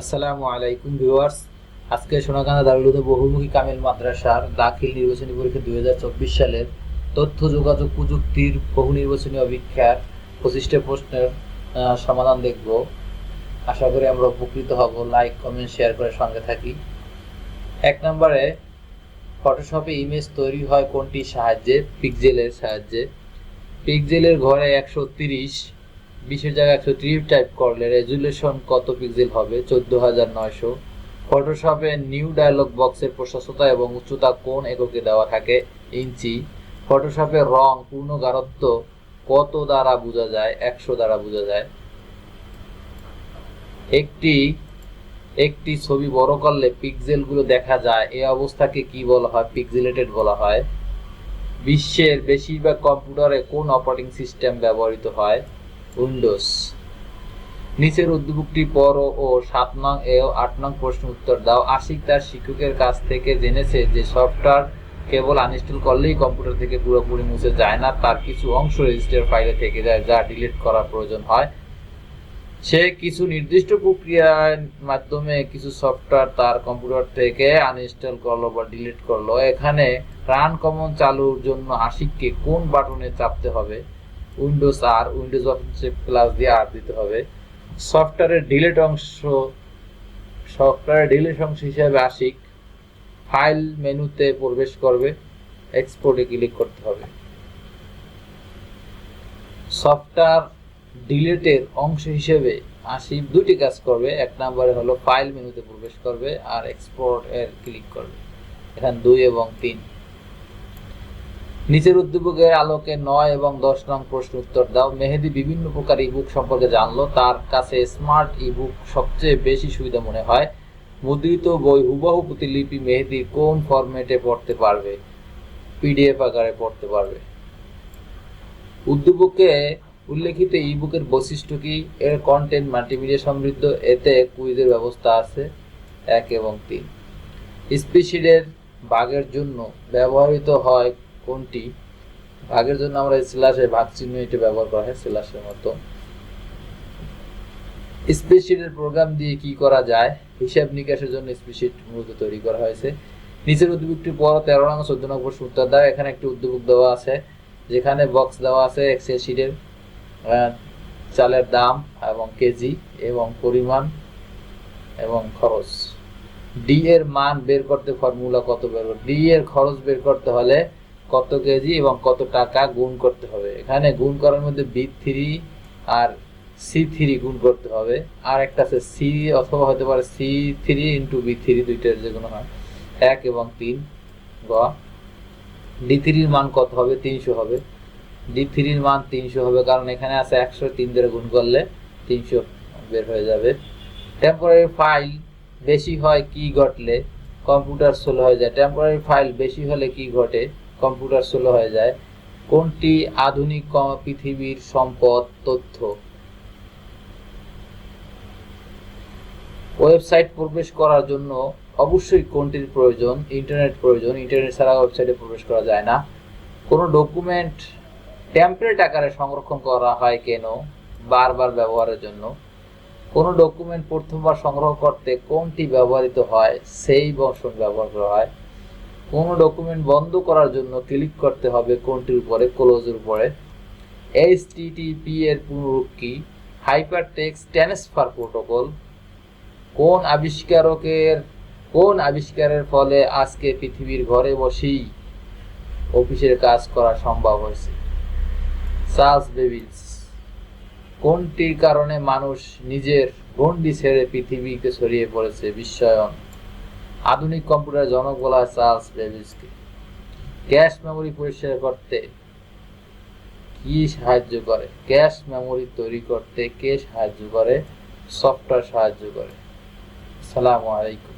আসসালামু আলাইকুম ভিউয়ার্স। আজকে সোনাকান্দা দারুলুদে বহুমুখী কামিল মাদ্রাসার দাখিল নির্বাচনী পরীক্ষা দুই হাজার চব্বিশ সালের তথ্য, যোগাযোগ, প্রযুক্তির বহু নির্বাচনী অভিক্ষার পঁচিশটা প্রশ্নের সমাধান দেখব। আশা করি আমরা উপকৃত হব। লাইক কমেন্ট শেয়ার করে সঙ্গে থাকি। এক নম্বরে ফটোশপে ইমেজ তৈরি হয় কোনটির সাহায্যে? পিকজেলের সাহায্যে। পিকজেলের ঘরে একশো তিরিশ বিশের জায়গায় একশো ত্রিশ টাইপ করলে রেজুলেশন কত পিক্সেল হবে? চোদ্দ হাজার নয়শো। ফটোশপে নিউ ডায়লগ বক্সের প্রশস্ততা এবং উচ্চতা কোন এককে দেওয়া থাকে? ইঞ্চি। ফটোশপের রং, পূর্ণ গাঢ়ত্ব কত দ্বারা বোঝা যায়? একশো দ্বারা বোঝা যায়। একটি একটি ছবি বড় করলে পিক্সেলগুলো দেখা যায়। এই অবস্থাকে কি বলা হয়? পিক্সেলেটেড বলা হয়। বিশ্বের বেশিরভাগ কম্পিউটারে কোন অপারেটিং সিস্টেম ব্যবহৃত হয়? উইন্ডোজ। নিচের উদ্দীপকটি পড়ো ও সাত নং এ আট নং প্রশ্ন উত্তর দাও। আশিক তার শিক্ষকের কাছ থেকে জেনেছে যে সফটওয়্যার কেবল আনইনস্টল করলেই কম্পিউটার থেকে পুরোপুরি মুছে যায় না, তার কিছু অংশ রেজিস্টার ফাইলে থেকে যায় যা ডিলিট করার প্রয়োজন হয়। সে কিছু নির্দিষ্ট প্রক্রিয়ার মাধ্যমে কিছু সফটওয়্যার তার কম্পিউটার থেকে আনইনস্টল করল বা ডিলিট করল। এখানে রান কমন চালুর জন্য আশিককে কোন বাটনে চাপতে হবে? উইন্ডোজ আর উইন্ডোজ অফিস প্লাস দিয়ে আর দিতে হবে। সফটওয়্যারের ডিলিট অংশ সফটওয়্যারের ডিলেট অংশ হিসেবে আশিক ফাইল মেনুতে প্রবেশ করবে এক্সপোর্টে ক্লিক করতে হবে। সফটওয়্যার ডিলেটের অংশ হিসেবে আশিক দুটি কাজ করবে। এক নম্বরে হলো ফাইল মেনুতে প্রবেশ করবে আর এক্সপোর্ট এর ক্লিক করবে। এখানে দুই এবং তিন। নিচের উদ্দীপকের আলোকে নয় এবং দশ নং প্রশ্ন উত্তর দাও। মেহেদি বিভিন্ন প্রকার ইবুক সম্পর্কে জানলো। তার কাছে স্মার্ট ইবুক সবচেয়ে বেশি সুবিধা মনে হয়। মুদ্রিত বই হুবহু প্রতিলিপি মেহেদি কোন ফরম্যাটে পড়তে পারবে? পিডিএফ আকারে পড়তে পারবে। উদ্দীপকে উল্লেখিত ইবুকের বৈশিষ্ট্য কি? এর কন্টেন্ট মাল্টিমিডিয়া সমৃদ্ধ। এতে কুইজের ব্যবস্থা আছে এক এবং তিন। স্পিসিডের বাঘের জন্য ব্যবহৃত হয় কোনটি? ভাগের জন্য আমরা স্ল্যাশে ভাগ চিহ্ন এটা ব্যবহার করা হয় স্ল্যাশের মতো। স্প্রেডশিটের প্রোগ্রাম দিয়ে কি করা যায়? হিসাব নিকাশের জন্য স্প্রেডশিট মূলত তৈরি করা হয়েছে। নিচের উদ্যোগটি পর তেরো নং চোদ্দ নং প্রশ্ন উত্তর দেওয়া, এখানে একটি উদ্যোগ দেওয়া আছে, যেখানে বক্স দেওয়া আছে এক্সেল শিটের চালের দাম এবং কেজি এবং পরিমাণ এবং খরচ। ডি এর মান বের করতে ফর্মুলা কত বের? ডি এর খরচ বের করতে হলে কত কেজি এবং কত টাকা গুণ করতে হবে। এখানে গুণ করার মধ্যে বি থ্রি আর সি থ্রি গুণ করতে হবে। আর একটা আছে সি অথবা হতে পারে C three into B three দুইটার যে কোনো হয়। এক এবং তিন। গ। ডি থ্রির মান কত হবে? তিনশো হবে। ডি থ্রির মান তিনশো হবে, কারণ এখানে আছে একশো তিন ধরে গুণ করলে তিনশো বের হয়ে যাবে। টেম্পোরারি ফাইল বেশি হয় কি ঘটলে? কম্পিউটার স্লো হয়ে যায়। টেম্পোরারি ফাইল বেশি হলে কি ঘটে? কম্পিউটার স্লো হয়ে যায়। কোনটি আধুনিক পৃথিবীর সম্পদ, তথ্য? ওয়েবসাইট প্রবেশ করার জন্য অবশ্যই কোনটির প্রয়োজন? ইন্টারনেট প্রয়োজন। ইন্টারনেট ছাড়া ওয়েবসাইটে প্রবেশ করা যায় না। কোনো ডকুমেন্ট টেমপ্লেট আকারে সংরক্ষণ করা হয় কেন? বারবার ব্যবহারের জন্য। কোনো ডকুমেন্ট প্রথমবার সংগ্রহ করতে কোনটি ব্যবহৃত হয়? সেই বর্ষণ ব্যবহার করা হয়। কোনো ডকুমেন্ট বন্ধ করার জন্য ক্লিক করতে হবে কোনটির উপরে ক্লোজের উপরে। এইচটিটিপি এর পুনরূপ কি হাইপার টেক্সট ট্রান্সফার প্রোটোকল কোন আবিষ্কারকের, কোন আবিষ্কারের ফলে আজকে পৃথিবীর ঘরে বসেই অফিসের কাজ করা সম্ভব হয়েছে? চার্লস বেবিলস কোনটির কারণে মানুষ নিজের গণ্ডি ছেড়ে পৃথিবীকে ছড়িয়ে পড়েছে? বিশ্বায়ন আধুনিক কম্পিউটারের জনক বলা হয় চার্লস বেবিসকে ক্যাশ মেমোরি পরিষ্কার করতে কি সাহায্য করে? ক্যাশ মেমোরি তৈরি করতে কে সাহায্য করে? সফটওয়্যার সাহায্য করে। আসসালামু আলাইকুম।